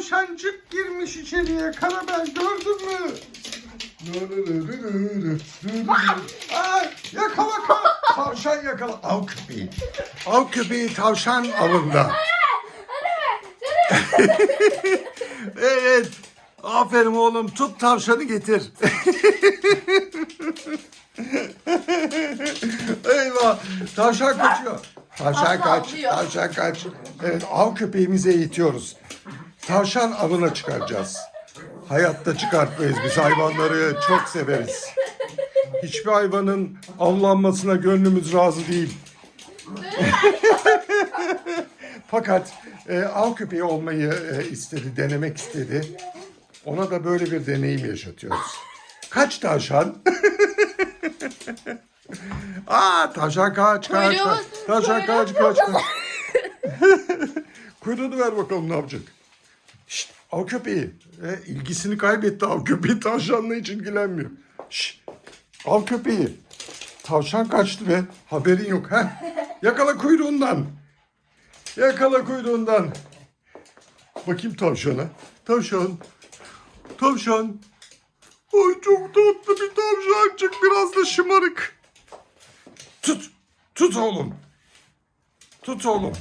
tavşancık girmiş içeriye. Karabel gördün mü? Ay, yakala ka- tavşan yakala. Av köpeği. Av köpeği tavşan avında. evet. Aferin oğlum tut tavşanı getir. Eyvah. Tavşan kaçıyor. Tavşan Asla kaç. avlıyor. Tavşan kaç. Evet av köpeğimizi eğitiyoruz. Tavşan avına çıkaracağız. Hayatta çıkartmayız biz hayvanları çok severiz. Hiçbir hayvanın avlanmasına gönlümüz razı değil. Fakat e, av köpeği olmayı e, istedi, denemek istedi. Ona da böyle bir deneyim yaşatıyoruz. Kaç tavşan? Aa tavşan kaç kaç kaç. Tavşan kaç kaç kaç. Kuyruğunu ver bakalım ne yapacak. Av köpeği. E, ilgisini kaybetti av köpeği. Tavşanla hiç ilgilenmiyor. Şşt, av köpeği. Tavşan kaçtı be. Haberin yok. Heh. Yakala kuyruğundan. Yakala kuyruğundan. Bakayım tavşana. Tavşan. Tavşan. Ay çok tatlı bir tavşancık. Biraz da şımarık. Tut. Tut oğlum. Tut oğlum.